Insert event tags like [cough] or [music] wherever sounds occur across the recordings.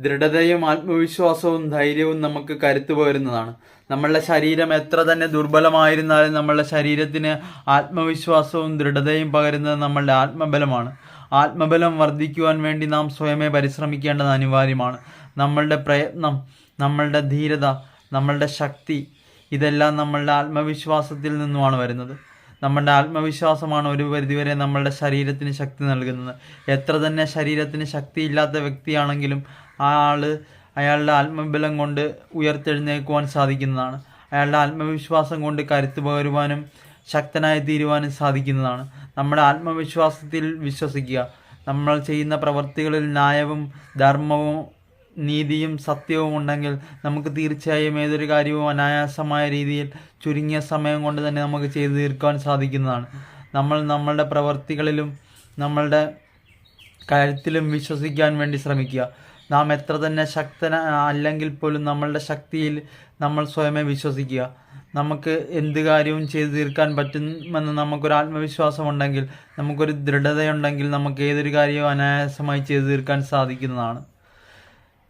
ദൃഢതയും ആത്മവിശ്വാസവും ധൈര്യവും നമുക്ക് കരുത്തു പകരുന്നതാണ്. നമ്മളുടെ ശരീരം എത്ര തന്നെ ദുർബലമായിരുന്നാലും നമ്മളുടെ ശരീരത്തിന് ആത്മവിശ്വാസവും ദൃഢതയും പകരുന്നത് നമ്മളുടെ ആത്മബലമാണ്. ആത്മബലം വർദ്ധിക്കുവാൻ വേണ്ടി നാം സ്വയമേ പരിശ്രമിക്കേണ്ടത് അനിവാര്യമാണ്. നമ്മളുടെ പ്രയത്നം നമ്മളുടെ ധീരത നമ്മളുടെ ശക്തി ഇതെല്ലാം നമ്മളുടെ ആത്മവിശ്വാസത്തിൽ നിന്നുമാണ് വരുന്നത്. നമ്മളുടെ ആത്മവിശ്വാസമാണ് ഒരു പരിധിവരെ നമ്മളുടെ ശരീരത്തിന് ശക്തി നൽകുന്നത്. എത്ര തന്നെ ശരീരത്തിന് ശക്തിയില്ലാത്ത വ്യക്തിയാണെങ്കിലും ആ ആൾ അയാളുടെ ആത്മബലം കൊണ്ട് ഉയർത്തെഴുന്നേൽക്കുവാൻ സാധിക്കുന്നതാണ്. അയാളുടെ ആത്മവിശ്വാസം കൊണ്ട് കരുത്ത് പകരുവാനും ശക്തനായി തീരുവാനും സാധിക്കുന്നതാണ്. നമ്മുടെ ആത്മവിശ്വാസത്തിൽ വിശ്വസിക്കുക. നമ്മൾ ചെയ്യുന്ന പ്രവൃത്തികളിൽ ന്യായവും ധർമ്മവും നീതിയും സത്യവും ഉണ്ടെങ്കിൽ നമുക്ക് തീർച്ചയായും ഏതൊരു കാര്യവും അനായാസമായ രീതിയിൽ ചുരുങ്ങിയ സമയം കൊണ്ട് തന്നെ നമുക്ക് ചെയ്തു തീർക്കുവാൻ സാധിക്കുന്നതാണ്. നമ്മൾ നമ്മളുടെ പ്രവൃത്തികളിലും നമ്മളുടെ കാര്യത്തിലും വിശ്വസിക്കാൻ വേണ്ടി ശ്രമിക്കുക. നാം എത്ര തന്നെ ശക്തന അല്ലെങ്കിൽ പോലും നമ്മളുടെ ശക്തിയിൽ നമ്മൾ സ്വയമേ വിശ്വസിക്കുക. നമുക്ക് എന്ത് കാര്യവും ചെയ്തു തീർക്കാൻ പറ്റുമെന്ന് നമുക്കൊരു ആത്മവിശ്വാസം ഉണ്ടെങ്കിൽ നമുക്കൊരു ദൃഢതയുണ്ടെങ്കിൽ നമുക്ക് ഏതൊരു കാര്യവും അനായാസമായി ചെയ്തു തീർക്കാൻ സാധിക്കുന്നതാണ്.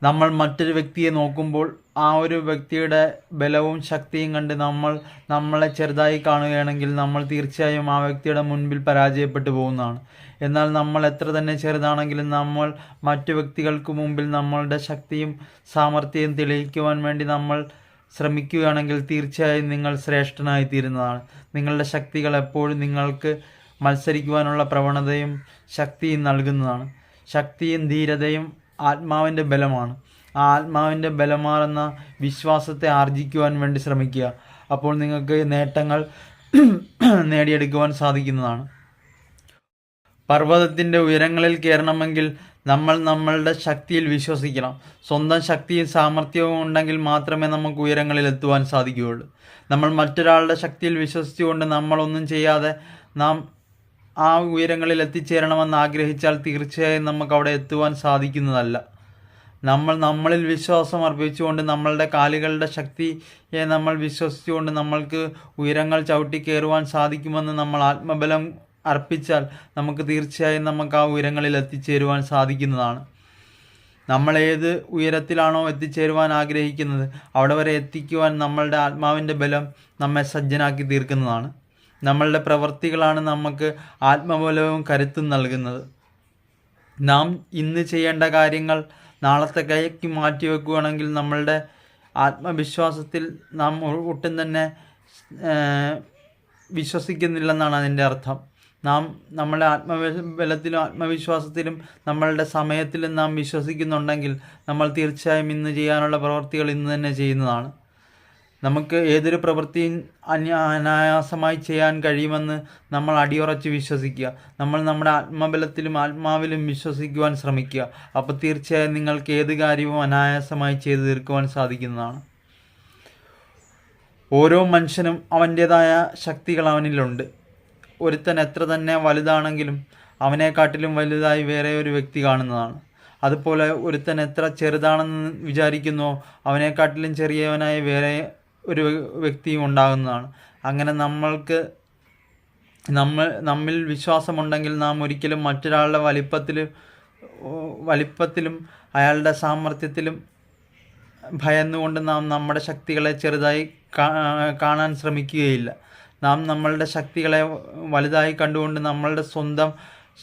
നമ്മൾ മറ്റൊരു വ്യക്തിയെ നോക്കുമ്പോൾ ആ ഒരു വ്യക്തിയുടെ ബലവും ശക്തിയും കണ്ട് നമ്മൾ നമ്മളെ ചെറുതായി കാണുകയാണെങ്കിൽ നമ്മൾ തീർച്ചയായും ആ വ്യക്തിയുടെ മുൻപിൽ പരാജയപ്പെട്ടു പോകുന്നതാണ്. എന്നാൽ നമ്മൾ എത്ര തന്നെ ചെറുതാണെങ്കിലും നമ്മൾ മറ്റു വ്യക്തികൾക്ക് മുമ്പിൽ നമ്മളുടെ ശക്തിയും സാമർഥ്യവും തെളിയിക്കുവാൻ വേണ്ടി നമ്മൾ ശ്രമിക്കുകയാണെങ്കിൽ തീർച്ചയായും നിങ്ങൾ ശ്രേഷ്ഠനായി തീരുന്നതാണ് നിങ്ങളുടെ ശക്തികൾ എപ്പോഴും നിങ്ങൾക്ക് മത്സരിക്കുവാനുള്ള പ്രവണതയും ശക്തിയും നൽകുന്നതാണ്. ശക്തിയും ധീരതയും ആത്മാവിന്റെ ബലമാണ്. ആ ആത്മാവിന്റെ ബലമാർന്ന വിശ്വാസത്തെ ആർജിക്കുവാൻ വേണ്ടി ശ്രമിക്കുക. അപ്പോൾ നിങ്ങൾക്ക് നേട്ടങ്ങൾ [clears throat] നേടിയെടുക്കുവാൻ സാധിക്കുന്നതാണ്. പർവതത്തിന്റെ ഉയരങ്ങളിൽ കയറണമെങ്കിൽ നമ്മൾ നമ്മളുടെ ശക്തിയിൽ വിശ്വസിക്കണം. സ്വന്തം ശക്തിയും സാമർഥ്യവും ഉണ്ടെങ്കിൽ മാത്രമേ നമുക്ക് ഉയരങ്ങളിൽ എത്തുവാൻ സാധിക്കുകയുള്ളൂ. നമ്മൾ മറ്റൊരാളുടെ ശക്തിയിൽ വിശ്വസിച്ചുകൊണ്ട് നമ്മളൊന്നും ചെയ്യാതെ നാം ആ ഉയരങ്ങളിൽ എത്തിച്ചേരണമെന്ന് ആഗ്രഹിച്ചാൽ തീർച്ചയായും നമുക്ക് അവിടെ എത്തുവാൻ സാധിക്കുന്നതല്ല. നമ്മൾ നമ്മളിൽ വിശ്വാസം അർപ്പിച്ചുകൊണ്ട് നമ്മളുടെ കാലുകളുടെ ശക്തിയെ നമ്മൾ വിശ്വസിച്ചുകൊണ്ട് നമ്മൾക്ക് ഉയരങ്ങൾ ചവിട്ടി കയറുവാൻ സാധിക്കുമെന്ന് നമ്മൾ ആത്മബലം അർപ്പിച്ചാൽ നമുക്ക് തീർച്ചയായും നമുക്ക് ആ ഉയരങ്ങളിൽ എത്തിച്ചേരുവാൻ സാധിക്കുന്നതാണ്. നമ്മൾ ഏത് ഉയരത്തിലാണോ എത്തിച്ചേരുവാൻ ആഗ്രഹിക്കുന്നത് അവിടെ വരെ എത്തിക്കുവാൻ നമ്മളുടെ ആത്മാവിന്റെ ബലം നമ്മെ സജ്ജനാക്കി തീർക്കുന്നതാണ്. നമ്മളുടെ പ്രവൃത്തികളാണ് നമുക്ക് ആത്മബലവും കരുത്തും നൽകുന്നത്. നാം ഇന്ന് ചെയ്യേണ്ട കാര്യങ്ങൾ നാളത്തെ കൈക്ക് മാറ്റി വെക്കുകയാണെങ്കിൽ നമ്മളുടെ ആത്മവിശ്വാസത്തിൽ നാം ഒട്ടും തന്നെ വിശ്വസിക്കുന്നില്ലെന്നാണ് അതിന്റെ അർത്ഥം. നാം നമ്മുടെ ആത്മബലത്തിലും ആത്മവിശ്വാസത്തിലും നമ്മളുടെ സമയത്തിലും നാം വിശ്വസിക്കുന്നുണ്ടെങ്കിൽ നമ്മൾ തീർച്ചയായും ഇന്ന് ചെയ്യാനുള്ള പ്രവൃത്തികൾ ഇന്ന് തന്നെ ചെയ്യുന്നതാണ്. നമുക്ക് ഏതൊരു പ്രവൃത്തിയും അന്യ അനായാസമായി ചെയ്യാൻ കഴിയുമെന്ന് നമ്മൾ അടിയുറച്ച് വിശ്വസിക്കുക. നമ്മൾ നമ്മുടെ ആത്മബലത്തിലും ആത്മാവിലും വിശ്വസിക്കുവാൻ ശ്രമിക്കുക. അപ്പോൾ തീർച്ചയായും നിങ്ങൾക്ക് ഏത് കാര്യവും അനായാസമായി ചെയ്തു തീർക്കുവാൻ സാധിക്കുന്നതാണ്. ഓരോ മനുഷ്യനും അവന്റേതായ ശക്തികൾ അവനിലുണ്ട്. ഒരുത്തൻ എത്ര തന്നെ വലുതാണെങ്കിലും അവനെക്കാട്ടിലും വലുതായി വേറെ ഒരു വ്യക്തി കാണുന്നതാണ്. അതുപോലെ ഒരുത്തൻ എത്ര ചെറുതാണെന്ന് വിചാരിക്കുന്നോ അവനെക്കാട്ടിലും ചെറിയവനായി വേറെ ഒരു വ്യക്തിയും ഉണ്ടാകുന്നതാണ്. അങ്ങനെ നമ്മൾക്ക് നമ്മൾ നമ്മിൽ വിശ്വാസമുണ്ടെങ്കിൽ നാം ഒരിക്കലും മറ്റൊരാളുടെ വലിപ്പത്തിലും വലിപ്പത്തിലും അയാളുടെ സാമർഥ്യത്തിലും ഭയന്നുകൊണ്ട് നാം നമ്മുടെ ശക്തികളെ ചെറുതായി കാണാൻ ശ്രമിക്കുകയില്ല. നാം നമ്മളുടെ ശക്തികളെ വലുതായി കണ്ടുകൊണ്ട് നമ്മളുടെ സ്വന്തം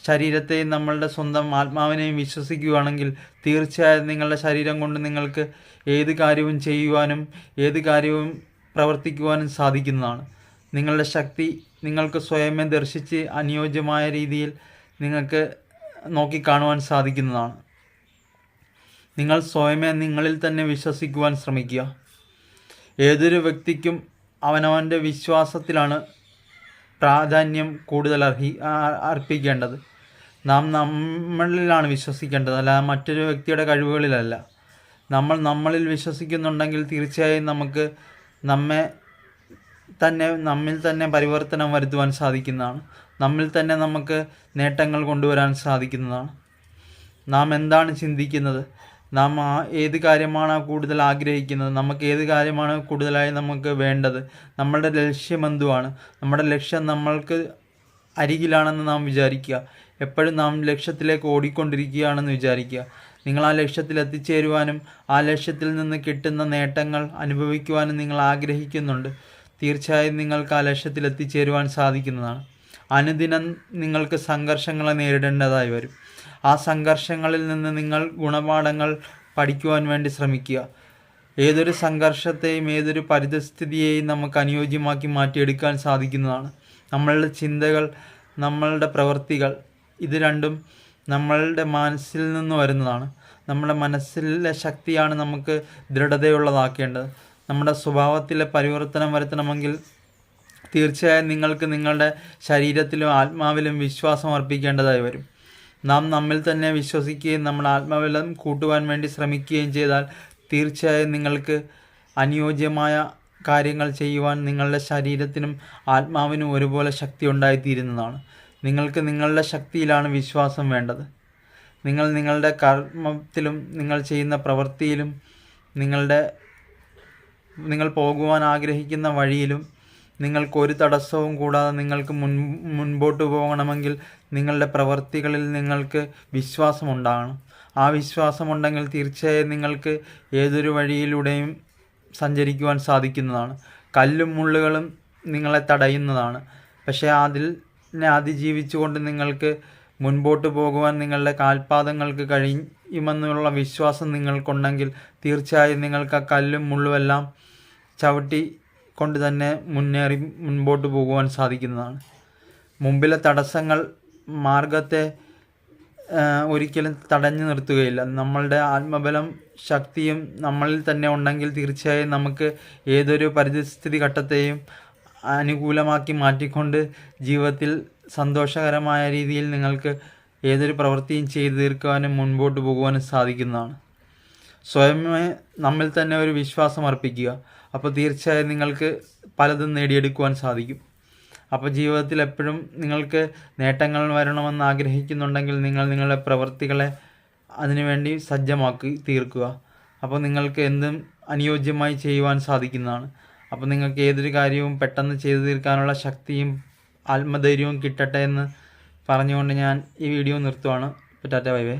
ശരീരത്തെയും നമ്മളുടെ സ്വന്തം ആത്മാവിനെയും വിശ്വസിക്കുകയാണെങ്കിൽ തീർച്ചയായും നിങ്ങളുടെ ശരീരം കൊണ്ട് നിങ്ങൾക്ക് ഏത് കാര്യവും ചെയ്യുവാനും ഏത് കാര്യവും പ്രവർത്തിക്കുവാനും സാധിക്കുന്നതാണ്. നിങ്ങളുടെ ശക്തി നിങ്ങൾക്ക് സ്വയമേ ദർശിച്ച് അനുയോജ്യമായ രീതിയിൽ നിങ്ങൾക്ക് നോക്കിക്കാണുവാൻ സാധിക്കുന്നതാണ്. നിങ്ങൾ സ്വയമേ നിങ്ങളിൽ തന്നെ വിശ്വസിക്കുവാൻ ശ്രമിക്കുക. ഏതൊരു വ്യക്തിക്കും അവനവന്റെ വിശ്വാസത്തിലാണ് പ്രാധാന്യം കൂടുതൽ അർഹി അർപ്പിക്കേണ്ടത്. നാം നമ്മളിലാണ് വിശ്വസിക്കേണ്ടത്. അല്ലാതെ മറ്റൊരു വ്യക്തിയുടെ കഴിവുകളിലല്ല. നമ്മൾ നമ്മളിൽ വിശ്വസിക്കുന്നുണ്ടെങ്കിൽ തീർച്ചയായും നമുക്ക് നമ്മെ തന്നെ നമ്മിൽ തന്നെ പരിവർത്തനം വരുത്തുവാൻ സാധിക്കുന്നതാണ്. നമ്മിൽ തന്നെ നമുക്ക് നേട്ടങ്ങൾ കൊണ്ടുവരാൻ സാധിക്കുന്നതാണ്. നാം എന്താണ് ചിന്തിക്കുന്നത്? നാം ഏത് കാര്യമാണ് കൂടുതൽ ആഗ്രഹിക്കുന്നത് നമുക്ക് ഏത് കാര്യമാണ് കൂടുതലായി നമുക്ക് വേണ്ടത് നമ്മളുടെ ലക്ഷ്യം എന്തുവാണ്? നമ്മുടെ ലക്ഷ്യം നമ്മൾക്ക് അരികിലാണെന്ന് നാം വിചാരിക്കുക. എപ്പോഴും നാം ലക്ഷ്യത്തിലേക്ക് ഓടിക്കൊണ്ടിരിക്കുകയാണെന്ന് വിചാരിക്കുക. നിങ്ങൾ ആ ലക്ഷ്യത്തിൽ എത്തിച്ചേരുവാനും ആ ലക്ഷ്യത്തിൽ നിന്ന് കിട്ടുന്ന നേട്ടങ്ങൾ അനുഭവിക്കുവാനും നിങ്ങൾ ആഗ്രഹിക്കുന്നുണ്ട്. തീർച്ചയായും നിങ്ങൾക്ക് ആ ലക്ഷ്യത്തിൽ എത്തിച്ചേരുവാൻ സാധിക്കുന്നതാണ്. അനുദിനം നിങ്ങൾക്ക് സംഘർഷങ്ങളെ നേരിടേണ്ടതായി വരും. ആ സംഘർഷങ്ങളിൽ നിന്ന് നിങ്ങൾ ഗുണപാഠങ്ങൾ പഠിക്കുവാൻ വേണ്ടി ശ്രമിക്കുക. ഏതൊരു സംഘർഷത്തെയും ഏതൊരു പരിതസ്ഥിതിയെയും നമുക്ക് അനുയോജ്യമാക്കി മാറ്റിയെടുക്കാൻ സാധിക്കുന്നതാണ്. നമ്മളുടെ ചിന്തകൾ നമ്മളുടെ പ്രവൃത്തികൾ ഇത് രണ്ടും നമ്മളുടെ മനസ്സിൽ നിന്ന് വരുന്നതാണ്. നമ്മുടെ മനസ്സിലെ ശക്തിയാണ് നമുക്ക് ദൃഢതയുള്ളതാക്കേണ്ടത്. നമ്മുടെ സ്വഭാവത്തിലെ പരിവർത്തനം വരുത്തണമെങ്കിൽ തീർച്ചയായും നിങ്ങൾക്ക് നിങ്ങളുടെ ശരീരത്തിലും ആത്മാവിലും വിശ്വാസം അർപ്പിക്കേണ്ടതായി വരും. നാം നമ്മിൽ തന്നെ വിശ്വസിക്കുകയും നമ്മുടെ ആത്മാവിലും കൂട്ടുവാൻ വേണ്ടി ശ്രമിക്കുകയും ചെയ്താൽ തീർച്ചയായും നിങ്ങൾക്ക് അനുയോജ്യമായ കാര്യങ്ങൾ ചെയ്യുവാൻ നിങ്ങളുടെ ശരീരത്തിനും ആത്മാവിനും ഒരുപോലെ ശക്തി ഉണ്ടായിത്തീരുന്നതാണ്. നിങ്ങൾക്ക് നിങ്ങളുടെ ശക്തിയിലാണ് വിശ്വാസം വേണ്ടത്. നിങ്ങൾ നിങ്ങളുടെ കർമ്മത്തിലും നിങ്ങൾ ചെയ്യുന്ന പ്രവൃത്തിയിലും നിങ്ങളുടെ നിങ്ങൾ പോകുവാൻ ആഗ്രഹിക്കുന്ന വഴിയിലും നിങ്ങൾക്ക് ഒരു തടസ്സവും കൂടാതെ നിങ്ങൾക്ക് മുൻ മുൻപോട്ട് പോകണമെങ്കിൽ നിങ്ങളുടെ പ്രവൃത്തികളിൽ നിങ്ങൾക്ക് വിശ്വാസമുണ്ടാകണം. ആ വിശ്വാസമുണ്ടെങ്കിൽ തീർച്ചയായും നിങ്ങൾക്ക് ഏതൊരു വഴിയിലൂടെയും സഞ്ചരിക്കുവാൻ സാധിക്കുന്നതാണ്. കല്ലും മുള്ളുകളും നിങ്ങളെ തടയുന്നതാണ്. പക്ഷേ അതിൽ അതിജീവിച്ചുകൊണ്ട് നിങ്ങൾക്ക് മുൻപോട്ട് പോകുവാൻ നിങ്ങളുടെ കാൽപാദങ്ങൾക്ക് കഴിയുമെന്നുള്ള വിശ്വാസം നിങ്ങൾക്കുണ്ടെങ്കിൽ തീർച്ചയായും നിങ്ങൾക്ക് ആ കല്ലും മുള്ളുമെല്ലാം ചവിട്ടി കൊണ്ട് തന്നെ മുന്നേറി മുൻപോട്ട് പോകുവാൻ സാധിക്കുന്നതാണ്. മുമ്പിലെ തടസ്സങ്ങൾ മാർഗത്തെ ഒരിക്കലും തടഞ്ഞു നിർത്തുകയില്ല. നമ്മളുടെ ആത്മബലം ശക്തിയും നമ്മളിൽ തന്നെ ഉണ്ടെങ്കിൽ തീർച്ചയായും നമുക്ക് ഏതൊരു പരിസ്ഥിതി ഘട്ടത്തെയും അനുകൂലമാക്കി മാറ്റിക്കൊണ്ട് ജീവിതത്തിൽ സന്തോഷകരമായ രീതിയിൽ നിങ്ങൾക്ക് ഏതൊരു പ്രവൃത്തിയും ചെയ്തു തീർക്കുവാനും മുൻപോട്ട് പോകുവാനും സാധിക്കുന്നതാണ്. സ്വയമേ നമ്മിൽ തന്നെ ഒരു വിശ്വാസം അർപ്പിക്കുക. അപ്പോൾ തീർച്ചയായും നിങ്ങൾക്ക് പലതും നേടിയെടുക്കുവാൻ സാധിക്കും. അപ്പോൾ ജീവിതത്തിൽ എപ്പോഴും നിങ്ങൾക്ക് നേട്ടങ്ങൾ വരണമെന്ന് ആഗ്രഹിക്കുന്നുണ്ടെങ്കിൽ നിങ്ങൾ നിങ്ങളുടെ പ്രവൃത്തികളെ അതിനുവേണ്ടി സജ്ജമാക്കി തീർക്കുക. അപ്പോൾ നിങ്ങൾക്ക് എന്തും അനുയോജ്യമായി ചെയ്യുവാൻ സാധിക്കുന്നതാണ്. അപ്പോൾ നിങ്ങൾക്ക് ഏതൊരു കാര്യവും പെട്ടെന്ന് ചെയ്തു തീർക്കാനുള്ള ശക്തിയും ആത്മധൈര്യവും കിട്ടട്ടെ എന്ന് പറഞ്ഞുകൊണ്ട് ഞാൻ ഈ വീഡിയോ നിർത്തുവാണ്. Tata bye bye.